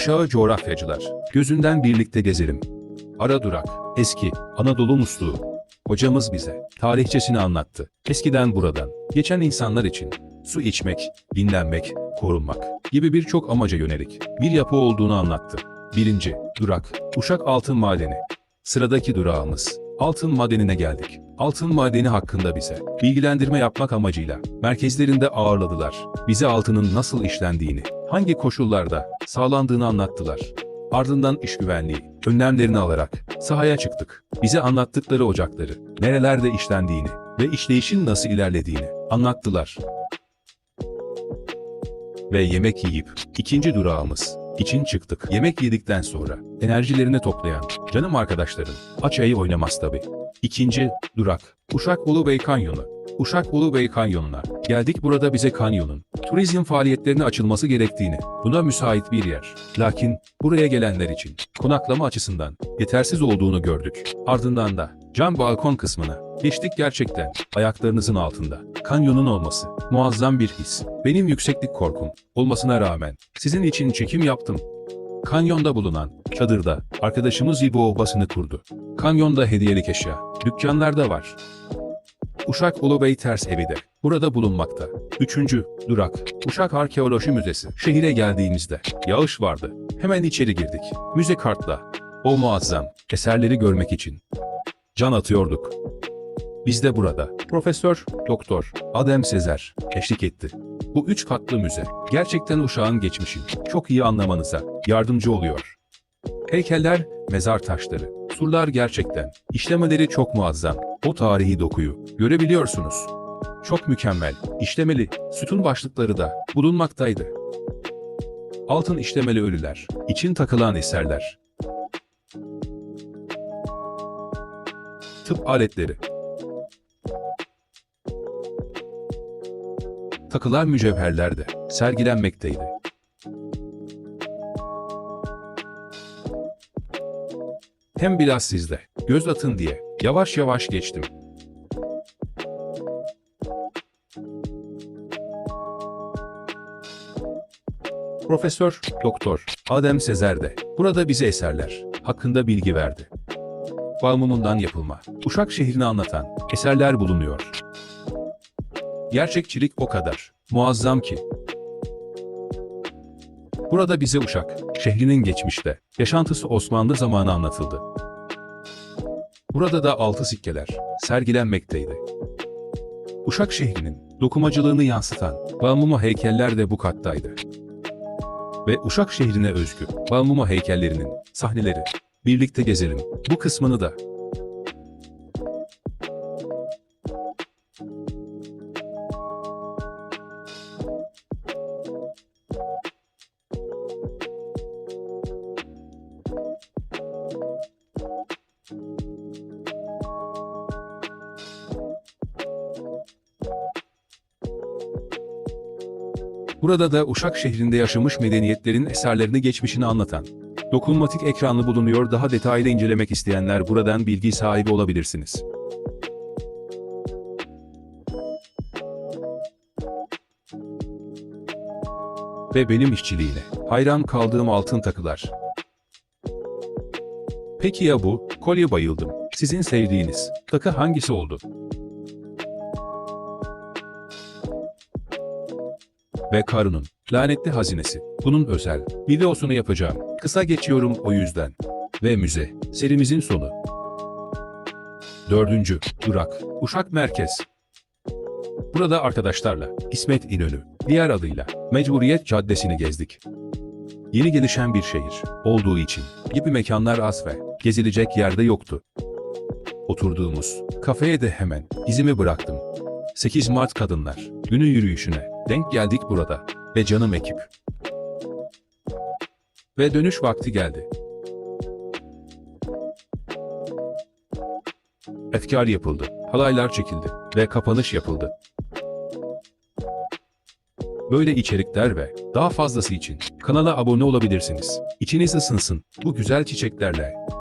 Uşağı coğrafyacılar. Gözünden birlikte gezelim. Ara durak. Eski. Anadolu musluğu. Hocamız bize tarihçesini anlattı. Eskiden buradan geçen insanlar için su içmek, dinlenmek, korunmak gibi birçok amaca yönelik bir yapı olduğunu anlattı. Birinci durak Uşak Altın Madeni. Sıradaki durağımız Altın Madeni'ne geldik. Altın Madeni hakkında bize bilgilendirme yapmak amacıyla merkezlerinde ağırladılar. Bize altının nasıl işlendiğini, hangi koşullarda sağlandığını anlattılar. Ardından iş güvenliği önlemlerini alarak sahaya çıktık. Bize anlattıkları ocakları, nerelerde işlendiğini ve işleyişin nasıl ilerlediğini anlattılar. Ve yemek yiyip ikinci durağımız için çıktık. Yemek yedikten sonra enerjilerini toplayan canım arkadaşlarım aç ayı oynamaz tabi. İkinci durak Uşak Ulubey Kanyonu. Uşak Ulubey Kanyonu'na geldik burada bize kanyonun turizm faaliyetlerine açılması gerektiğini, buna müsait bir yer. Lakin buraya gelenler için konaklama açısından yetersiz olduğunu gördük. Ardından da cam balkon kısmına geçtik gerçekten ayaklarınızın altında. Kanyonun olması muazzam bir his. Benim yükseklik korkum olmasına rağmen sizin için çekim yaptım. Kanyonda bulunan çadırda arkadaşımız İbo obasını kurdu. Kanyonda hediyelik eşya, dükkanlarda var. Uşak Ulubey Ters Evi de burada bulunmakta. Üçüncü durak Uşak Arkeoloji Müzesi. Şehire geldiğimizde yağış vardı. Hemen içeri girdik. Müze kartla o muazzam eserleri görmek için can atıyorduk. Biz de burada Profesör Doktor Adem Sezer eşlik etti. Bu üç katlı müze gerçekten uşağın geçmişini çok iyi anlamanıza yardımcı oluyor. Heykeller, mezar taşları, surlar gerçekten işlemeleri çok muazzam. O tarihi dokuyu görebiliyorsunuz. Çok mükemmel, işlemeli, sütun başlıkları da bulunmaktaydı. Altın işlemeli ölüler, için takılan eserler. Tıp aletleri. Takılar mücevherler de sergilenmekteydi. Hem biraz sizde göz atın diye yavaş yavaş geçtim. Profesör Doktor Adem Sezer de burada bize eserler hakkında bilgi verdi. Balmumundan yapılma, Uşak şehrini anlatan eserler bulunuyor. Gerçekçilik o kadar muazzam ki. Burada bize Uşak şehrinin geçmişte yaşantısı Osmanlı zamanı anlatıldı. Burada da altı sikkeler sergilenmekteydi. Uşak şehrinin dokumacılığını yansıtan Balmumu heykeller de bu kattaydı. Ve Uşak şehrine özgü Balmumu heykellerinin sahneleri. Birlikte gezelim. Bu kısmını da Burada da Uşak şehrinde yaşamış medeniyetlerin eserlerini geçmişini anlatan dokunmatik ekranlı bulunuyor. Daha detaylı incelemek isteyenler buradan bilgi sahibi olabilirsiniz. Ve benim işçiliğine hayran kaldığım altın takılar. Peki ya bu? Kolye bayıldım. Sizin sevdiğiniz takı hangisi oldu? Ve Karun'un lanetli hazinesi. Bunun özel videosunu yapacağım. Kısa geçiyorum o yüzden. Ve müze serimizin sonu. Dördüncü durak Uşak Merkez. Burada arkadaşlarla İsmet İnönü, diğer adıyla Mecburiyet Caddesi'ni gezdik. Yeni gelişen bir şehir olduğu için gibi mekanlar az ve gezilecek yerde yoktu. Oturduğumuz kafeye de hemen izimi bıraktım. 8 Mart Kadınlar Günü yürüyüşüne denk geldik burada ve canım ekip. Ve dönüş vakti geldi. Efkar yapıldı, halaylar çekildi ve kapanış yapıldı. Böyle içerikler ve daha fazlası için kanala abone olabilirsiniz. İçiniz ısınsın bu güzel çiçeklerle.